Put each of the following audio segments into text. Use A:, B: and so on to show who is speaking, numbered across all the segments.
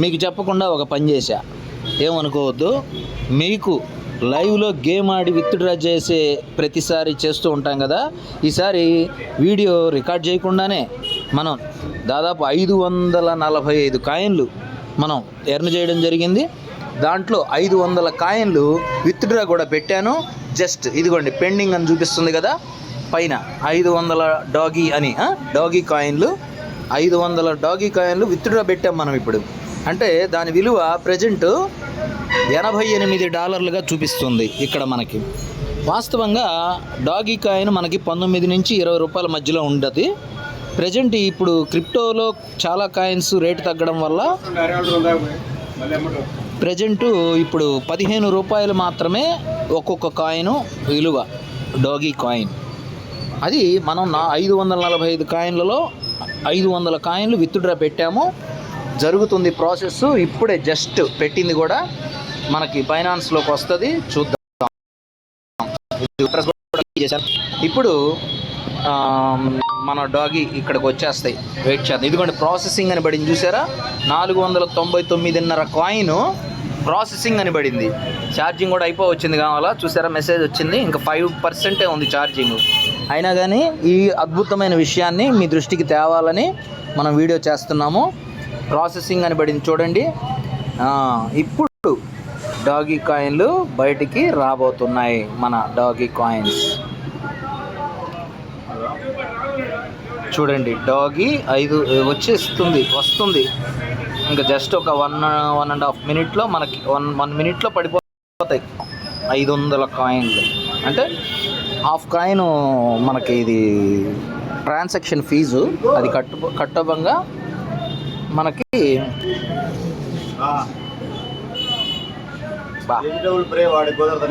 A: మీకు చెప్పకుండా ఒక పని చేశా. ఏమనుకోవద్దు మీకు లైవ్లో గేమ్ ఆడి విత్డ్రా చేసే ప్రతిసారి చేస్తూ ఉంటాం కదా ఈసారి వీడియో రికార్డ్ చేయకుండానే మనం దాదాపు ఐదు వందల నలభై ఐదు కాయిన్లు మనం ఎర్న్ చేయడం జరిగింది. దాంట్లో ఐదు వందల కాయిన్లు విత్డ్రా కూడా పెట్టాను. జస్ట్ ఇదిగోండి పెండింగ్ అని చూపిస్తుంది కదా పైన ఐదు వందల డాగీ అని డాగీ కాయిన్లు. ఐదు వందల డాగీ కాయిన్లు విత్డ్రా పెట్టాం మనం ఇప్పుడు. అంటే దాని విలువ ప్రజెంట్ ఎనభై ఎనిమిది డాలర్లుగా చూపిస్తుంది ఇక్కడ మనకి. వాస్తవంగా డాగీ కాయిన్ మనకి పంతొమ్మిది నుంచి ఇరవై రూపాయల మధ్యలో ఉండదు. ప్రజెంట్ ఇప్పుడు క్రిప్టోలో చాలా కాయిన్స్ రేటు తగ్గడం వల్ల ప్రజెంటు ఇప్పుడు పదిహేను రూపాయలు మాత్రమే ఒక్కొక్క కాయిన్ విలువ డాగీ కాయిన్. అది మనం నా ఐదు వందల నలభై ఐదు కాయిన్లలో ఐదు వందల కాయిన్లు విత్డ్రా పెట్టాము. జరుగుతుంది ప్రాసెస్. ఇప్పుడే జస్ట్ పెట్టింది కూడా మనకి ఫైనాన్స్లోకి వస్తుంది. చూద్దాం. ఇప్పుడు మన డాగి ఇక్కడికి వచ్చేస్తాయి. వెయిట్ చేద్దాం. ఎందుకంటే ప్రాసెసింగ్ అని పడింది చూసారా? నాలుగు వందల తొంభై తొమ్మిదిన్నర కాయిన్ ప్రాసెసింగ్ అని పడింది. ఛార్జింగ్ కూడా అయిపో వచ్చింది కావాలా? చూసారా మెసేజ్ వచ్చింది. ఇంకా ఫైవ్ పర్సెంటే ఉంది ఛార్జింగ్ అయినా కానీ ఈ అద్భుతమైన విషయాన్ని మీ దృష్టికి తేవాలని మనం వీడియో చేస్తున్నాము. ప్రాసెసింగ్ అని పడింది చూడండి. ఇప్పుడు డాగీ కాయిన్లు బయటికి రాబోతున్నాయి మన డాగీ కాయిన్స్. చూడండి డాగీ ఐదు వచ్చేస్తుంది వస్తుంది. ఇంకా జస్ట్ ఒక వన్ వన్ అండ్ హాఫ్ మినిట్లో మనకి వన్ వన్ మినిట్లో పడిపోతాయి. ఐదు వందల కాయిన్లు. అంటే హాఫ్ కాయిన్ మనకి ఇది ట్రాన్సాక్షన్ ఫీజు అది కట్టు కట్టబంగా మనకి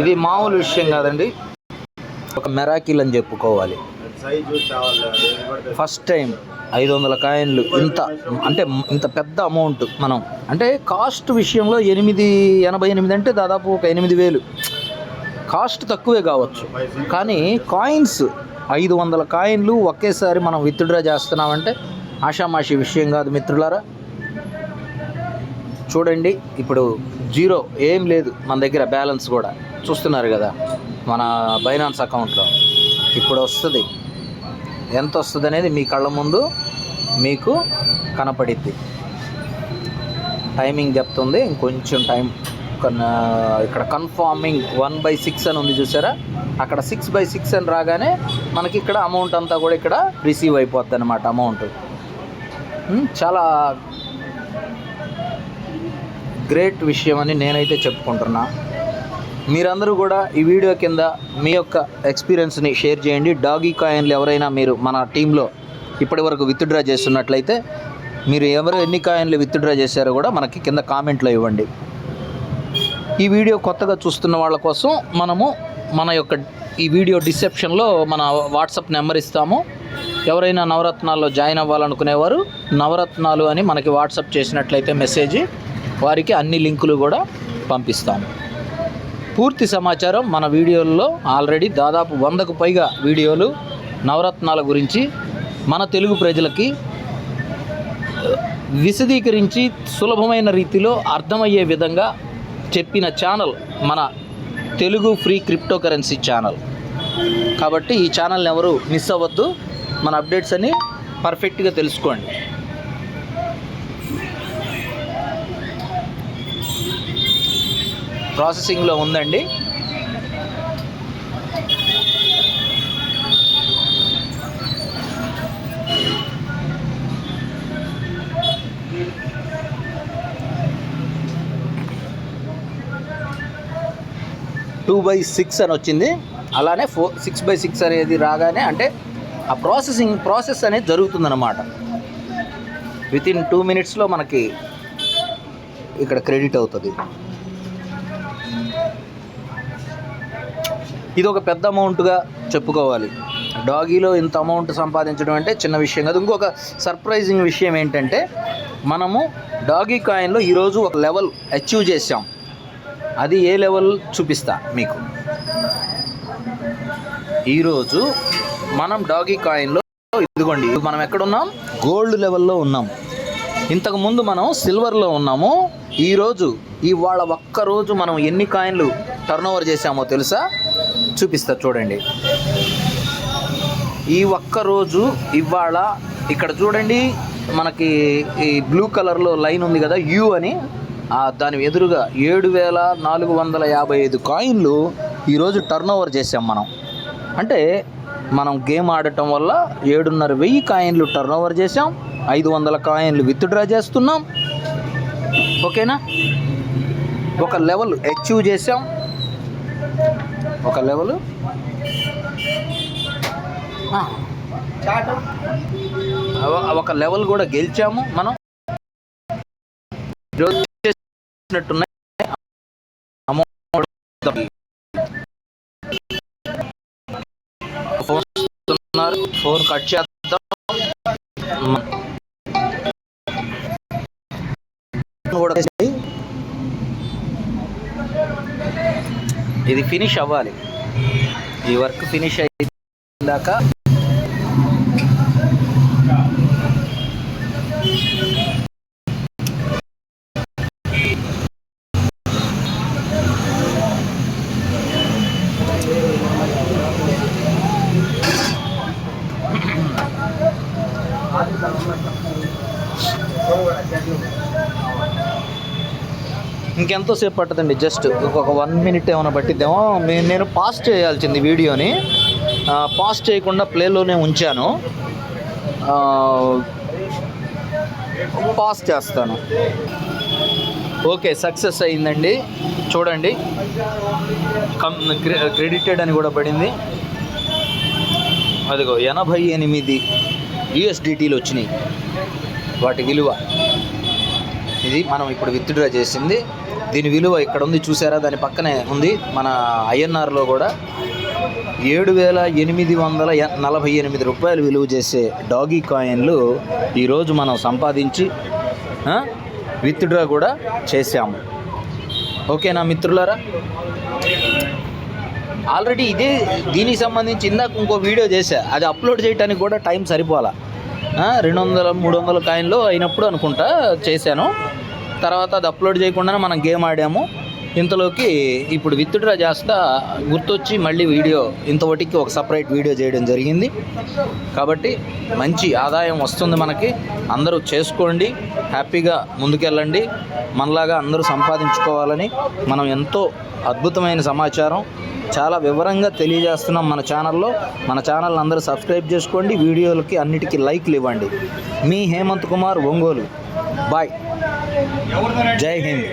A: ఇది మామూలు విషయం కాదండి. ఒక మెరాకిల్ అని చెప్పుకోవాలి. ఫస్ట్ టైం ఐదు వందల కాయిన్లు ఇంత అంటే ఇంత పెద్ద అమౌంట్ మనం. అంటే కాస్ట్ విషయంలో ఎనిమిది ఎనభై ఎనిమిది అంటే దాదాపు ఒక ఎనిమిది వేలు. కాస్ట్ తక్కువే కావచ్చు. కానీ కాయిన్స్ ఐదు వందల కాయిన్లు ఒకేసారి మనం విత్డ్రా చేస్తున్నామంటే ఆషామాషి విషయం కాదు మిత్రులారా. చూడండి ఇప్పుడు జీరో ఏం లేదు మన దగ్గర బ్యాలెన్స్ కూడా. చూస్తున్నారు కదా మన బైనాన్స్ అకౌంట్లో ఇప్పుడు వస్తుంది. ఎంత వస్తుంది అనేది మీ కళ్ళ ముందు మీకు కనపడిద్ది. టైమింగ్ చెప్తుంది ఇంకొంచెం టైం ఇక్కడ కన్ఫార్మింగ్ వన్ బై సిక్స్ అని ఉంది చూసారా? అక్కడ సిక్స్ బై సిక్స్ అని రాగానే మనకి ఇక్కడ అమౌంట్ అంతా కూడా ఇక్కడ రిసీవ్ అయిపోద్ది అనమాట అమౌంట్ Hmm, చాలా గ్రేట్ విషయం అని నేనైతే చెప్పుకుంటున్నా. మీరందరూ కూడా ఈ వీడియో కింద మీ యొక్క ఎక్స్పీరియన్స్ని షేర్ చేయండి. డాగీ కాయిన్లు ఎవరైనా మీరు మన టీంలో ఇప్పటి వరకు విత్డ్రా చేస్తున్నట్లయితే మీరు ఎవరు ఎన్ని కాయిన్లు విత్డ్రా చేశారో కూడా మనకి కింద కామెంట్లో ఇవ్వండి. ఈ వీడియో కొత్తగా చూస్తున్న వాళ్ళ కోసం మనము మన యొక్క ఈ వీడియో డిసెప్షన్లో మన వాట్సాప్ నెంబర్ ఇస్తాము. ఎవరైనా నవరత్నాల్లో జాయిన్ అవ్వాలనుకునేవారు నవరత్నాలు అని మనకి వాట్సాప్ చేసినట్లయితే మెసేజ్ వారికి అన్ని లింకులు కూడా పంపిస్తాము. పూర్తి సమాచారం మన వీడియోల్లో ఆల్రెడీ దాదాపు వందకు పైగా వీడియోలు నవరత్నాల గురించి మన తెలుగు ప్రజలకి విశదీకరించి సులభమైన రీతిలో అర్థమయ్యే విధంగా చెప్పిన ఛానల్ మన Telugu free crypto currency channel. కాబట్టి ఈ ఛానల్ని ఎవరు మిస్ అవ్వద్దు. మన అప్డేట్స్ అన్ని పర్ఫెక్ట్గా తెలుసుకోండి. ప్రాసెసింగ్లో ఉందండి. టూ బై సిక్స్ అని వచ్చింది. అలానే ఫోర్ సిక్స్ బై సిక్స్ అనేది రాగానే అంటే ఆ ప్రాసెసింగ్ ప్రాసెస్ అనేది జరుగుతుందన్నమాట. విత్ ఇన్ టూ మినిట్స్లో మనకి ఇక్కడ క్రెడిట్ అవుతుంది. ఇది ఒక పెద్ద అమౌంట్గా చెప్పుకోవాలి. డాగీలో ఇంత అమౌంట్ సంపాదించడం అంటే చిన్న విషయం కాదు. ఇంకొక సర్ప్రైజింగ్ విషయం ఏంటంటే మనము డాగీ కాయిన్లో ఈరోజు ఒక లెవెల్ అచీవ్ చేసాం అది ఏ లెవెల్ చూపిస్తా మీకు. ఈరోజు మనం డాగీ కాయిన్లో ఇదిగోండి మనం ఎక్కడున్నాం? గోల్డ్ లెవెల్లో ఉన్నాం. ఇంతకు ముందు మనం సిల్వర్లో ఉన్నాము. ఈరోజు ఇవాళ ఒక్కరోజు మనం ఎన్ని కాయిన్లు టర్న్ ఓవర్ చేసామో తెలుసా? చూపిస్తా చూడండి. ఈ ఒక్క రోజు ఇవాళ ఇక్కడ చూడండి మనకి ఈ బ్లూ కలర్లో లైన్ ఉంది కదా యూ అని. దాని ఎదురుగా ఏడు వేల నాలుగు వందల యాభై ఐదు కాయిన్లు ఈరోజు టర్న్ ఓవర్ చేసాం మనం. అంటే మనం గేమ్ ఆడటం వల్ల ఏడున్నర వెయ్యి కాయిన్లు టర్న్ ఓవర్ చేసాం ఐదు వందల కాయిన్లు విత్డ్రా చేస్తున్నాం. ఓకేనా? ఒక లెవెల్ అచీవ్ చేసాం ఒక లెవెల్ ఒక లెవెల్ కూడా గెలిచాము మనం. అమౌంట్ ఫోన్ కట్ చేద్దాం కూడా. ఇది ఫినిష్ అవ్వాలి ఈ వర్క్ ఫినిష్ అయ్యాక ఇంకెంతోసేపు పట్టదండి? జస్ట్ ఒక వన్ మినిట్ ఏమైనా పట్టిద్దేమో. నేను పాస్ చేయాల్సింది వీడియోని. పాస్ చేయకుండా ప్లేలోనే ఉంచాను. పాస్ చేస్తాను. ఓకే సక్సెస్ అయిందండి. చూడండి. కమ్ క్రెడిటెడ్ అని కూడా పడింది. అదిగో ఎనభై ఎనిమిది యుఎస్డిటీలు వచ్చినాయి. వాటి విలువ. ఇది మనం ఇప్పుడు విత్డ్రా చేసింది. దీని విలువ ఇక్కడ ఉంది చూసారా? దాని పక్కనే ఉంది. మన ఐఎన్ఆర్లో కూడా ఏడు వేల ఎనిమిది వందల నలభై ఎనిమిది రూపాయలు విలువ చేసే డాగీ కాయిన్లు ఈరోజు మనం సంపాదించి విత్డ్రా కూడా చేశాము. ఓకేనా మిత్రులారా? ఆల్రెడీ ఇదే దీనికి సంబంధించి ఇందాక ఇంకో వీడియో చేశా. అది అప్లోడ్ చేయడానికి కూడా టైం సరిపోలా రెండు వందల మూడు వందల కాయిన్లో అయినప్పుడు అనుకుంటా చేశాను. తర్వాత అది అప్లోడ్ చేయకుండానే మనం గేమ్ ఆడాము. ఇంతలోకి ఇప్పుడు విత్డ్రా చేస్తా గుర్తొచ్చి మళ్ళీ వీడియో ఇంతవటికి ఒక సపరేట్ వీడియో చేయడం జరిగింది. కాబట్టి మంచి ఆదాయం వస్తుంది మనకి. అందరూ చేసుకోండి హ్యాపీగా ముందుకెళ్ళండి. మనలాగా అందరూ సంపాదించుకోవాలని మనం ఎంతో అద్భుతమైన సమాచారం చాలా వివరంగా తెలియజేస్తున్నాం మన ఛానల్లో మన ఛానల్ అందరూ సబ్స్క్రైబ్ చేసుకోండి వీడియోలకి అన్నిటికీ లైక్లు ఇవ్వండి. మీ హేమంత్ కుమార్ ఒంగోలు. బాయ్ జై హింద్